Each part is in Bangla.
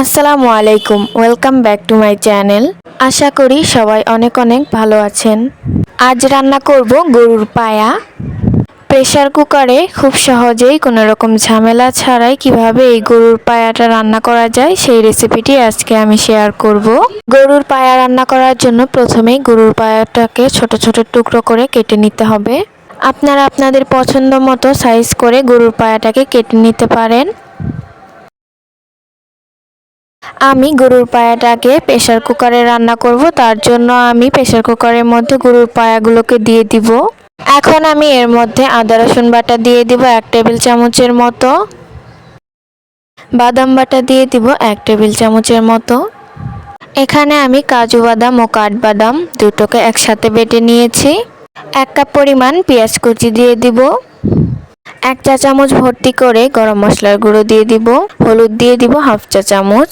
আসসালামু আলাইকুম welcome back to my channel আশা করি সবাই অনেক অনেক ভালো আছেন। আজ রান্না করব গরুর পায়া। প্রেশার কুকারে খুব সহজেই কোনো রকম ঝামেলা ছাড়াই কীভাবে এই গরুর পায়াটা রান্না করা যায়, সেই রেসিপিটি আজকে আমি শেয়ার করব। গরুর পায়া রান্না করার জন্য প্রথমেই গরুর পায়াটাকে ছোট ছোট টুকরো করে কেটে নিতে হবে। আপনারা আপনাদের পছন্দ মতো সাইজ করে গরুর পায়াটাকে কেটে নিতে পারেন। আমি গরুর পায়াটাকে প্রেশার কুকারে রান্না করব, তার জন্য আমি প্রেশার কুকারের মধ্যে গরুর পায়াগুলোকে দিয়ে দিব। এখন আমি এর মধ্যে আদা, রসুন বাটা দিয়ে দিব এক টেবিল চামচের মতো। বাদাম বাটা দিয়ে দিব এক টেবিল চামচের মতো। এখানে আমি কাজু বাদাম ও কাঠবাদাম দুটোকে একসাথে বেটে নিয়েছি। এক কাপ পরিমাণ পেঁয়াজ কুচি দিয়ে দিব। এক চা চামচ ভর্তি করে গরম মশলার গুঁড়ো দিয়ে দিব, হলুদ দিয়ে দিব হাফ চা চামচ,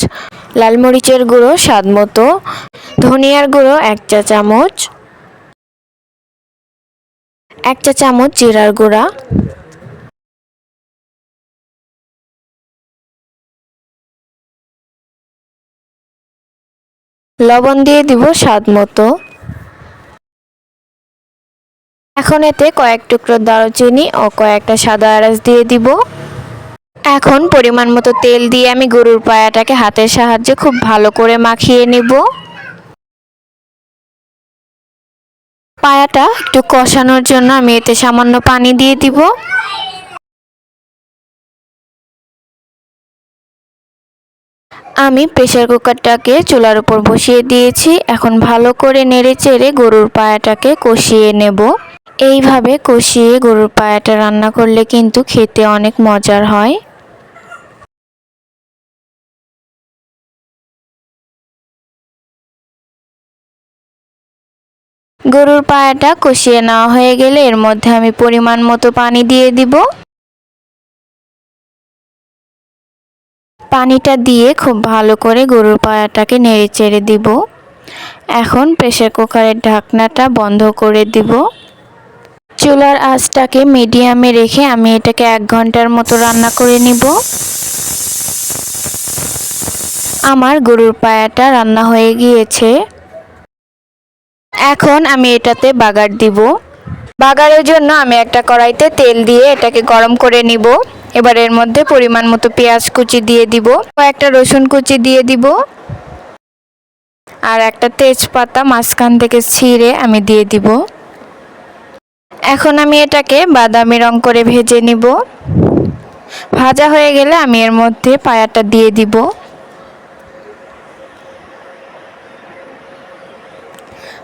লাল মরিচের গুঁড়ো স্বাদ মতো, ধনিয়ার গুঁড়ো এক চা চামচ, এক চা চামচ জিরার গুঁড়া, লবণ দিয়ে দিব স্বাদ মতো। এখন এতে কয়েক টুকরো দারুচিনি ও কয়েকটা সাদা এলাচ দিয়ে দিব। এখন পরিমাণ মতো তেল দিয়ে আমি গরুর পায়াটাকে হাতের সাহায্যে খুব ভালো করে মাখিয়ে নিব। পায়াটা একটু কষানোর জন্য আমি এতে সামান্য পানি দিয়ে দিব। আমি প্রেশার কুকারটাকে চুলার উপর বসিয়ে দিয়েছি। এখন ভালো করে নেড়ে চেড়ে গরুর পায়াটাকে কষিয়ে নেব। এইভাবে কষিয়ে গরুর পায়াটা রান্না করলে কিন্তু খেতে অনেক মজার হয়। গরুর পায়াটা কষিয়ে নেওয়া হয়ে গেলে এর মধ্যে আমি পরিমাণ মতো পানি দিয়ে দিব। পানিটা দিয়ে খুব ভালো করে গরুর পায়াটাকে নেড়ে চেড়ে দিব। এখন প্রেশার কুকারের ঢাকনাটা বন্ধ করে দিব। চুলার আঁচটাকে মিডিয়ামে রেখে আমি এটাকে এক ঘণ্টার মতো রান্না করে নিব। আমার গরুর পায়াটা রান্না হয়ে গিয়েছে। এখন আমি এটাতে বাগার দিব। বাগারের জন্য আমি একটা কড়াইতে তেল দিয়ে এটাকে গরম করে নিব। এবার এর মধ্যে পরিমাণ মতো পেঁয়াজ কুচি দিয়ে দিব। একটা রসুন কুচি দিয়ে দিব। আর একটা তেজপাতা মাঝখান থেকে ছিঁড়ে আমি দিয়ে দিব। এখন আমি এটাকে বাদামি রং করে ভেজে নিব। ভাজা হয়ে গেলে আমি এর মধ্যে পায়াটা দিয়ে দিব।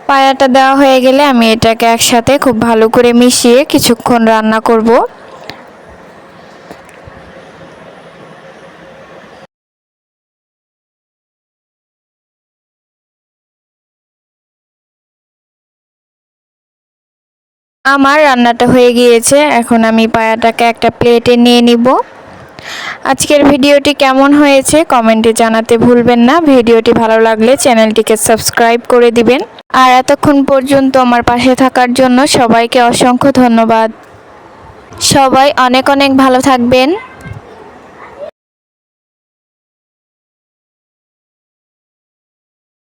পায়াটা দেওয়া হয়ে গেলে আমি এটাকে একসাথে খুব ভালো করে মিশিয়ে কিছুক্ষণ রান্না করব। আমার রান্নাটা হয়ে গিয়েছে। এখন আমি পায়াটাকে একটা প্লেটে নিয়ে নিব। আজকের ভিডিওটি কেমন হয়েছে কমেন্টে জানাতে ভুলবেন না। ভিডিওটি ভালো লাগলে চ্যানেলটিকে সাবস্ক্রাইব করে দিবেন। আর এতক্ষণ পর্যন্ত আমার পাশে থাকার জন্য সবাইকে অসংখ্য ধন্যবাদ। সবাই অনেক অনেক ভালো থাকবেন।